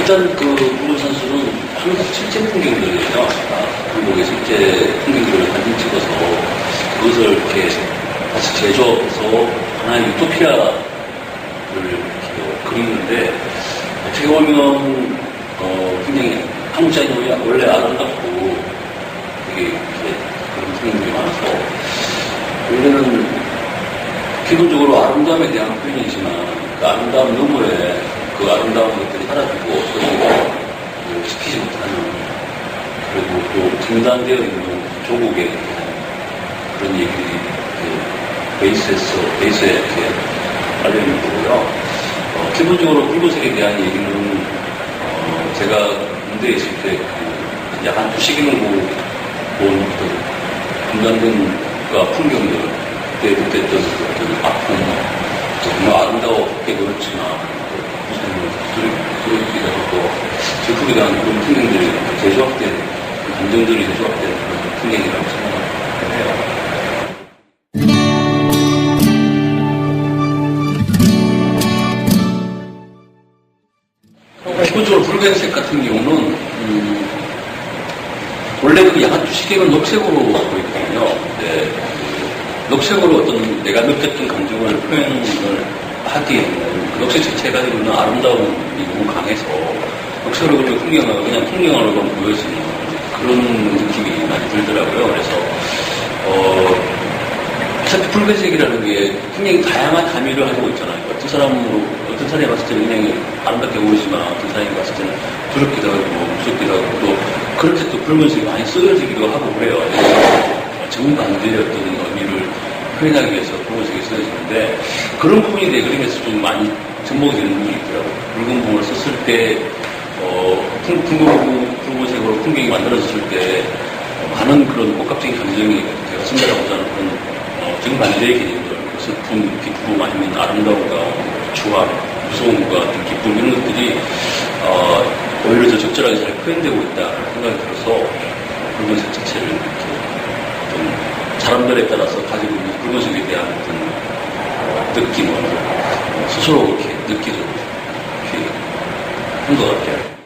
일단 그 물건 선수는 한국 실제 풍경들이에요. 한국의 실제 풍경들을 사진 찍어서 그것을 이렇게 다시 제조해서 하나의 유토피아를 이렇게 그리는데 어떻게 보면 어, 굉장히 한국 자연이 원래 아름답고 되게 이렇게 그런 풍경들이 많아서 원래는 기본적으로 아름다움에 대한 표현이지만 그 아름다움 너머에 그 아름다운 것들이 사라지고 없어지고 그 지키지 못하는 그리고 또 중단되어 있는 대한 그런 얘기들이 그 베이스에서 베이스에 이렇게 있는 거고요. 어, 기본적으로 붉은색에 대한 얘기는 어, 제가 군대에 있을 때 그 약한 두시경을 보고 본 어떤 분단군과 풍경들 그때 느꼈던 그 아픔 정말 아름다웠게 그렇지만 무슨 소리기도 하고 한 그런 풍경들이 재조합된 그 감정들이 재조합된 그런 풍경이라고 생각을 해요. 기본적으로 붉은색 같은 경우는 음, 원래 그 야간 주시경은 녹색으로 보이거든요. 근데 그 녹색으로 어떤 내가 느꼈던 감정을 표현을 하기에는 그 녹색 자체가 있는 아름다움이 너무 강해서 녹색으로 그리고 풍경을 그냥 풍경으로 보여지는 그런 느낌이 많이 들더라고요. 그래서 어, 어차피 붉은색이라는 게 굉장히 다양한 함의를 가지고 있잖아요. 어떤 사람으로, 어떤 사람이 봤을 때는 굉장히 아름답게 보이지만 어떤 사람이 봤을 때는 두렵기도 하고 무섭기도 하고 또 그렇게 또 붉은색이 많이 쓰여지기도 하고 그래요. 정반대의 어떤 의미를 표현하기 위해서 붉은색이 쓰여지는데 그런 부분이 내 그림에서 좀 많이 접목이 되는 부분이 있더라고요. 붉은 부분을 썼을 때, 어, 붉은색으로 풍경이 만들어졌을 때 어, 많은 그런 복합적인 감정이 제가 쓴다라고 하는 그런 어, 정반대의 개념들, 슬픔, 기쁨, 아니면 아름다움과 추악, 무서움과 기쁨 이런 것들이 어, 오히려 더 적절하게 잘 표현되고 있다 생각이 들어서 붉은색 자체를 이렇게 좀 사람들에 따라서 가지고 있는 붉은색에 대한 어떤 어, 느낌을 어, 스스로 이렇게 느끼도록 이렇게 한것 같아요.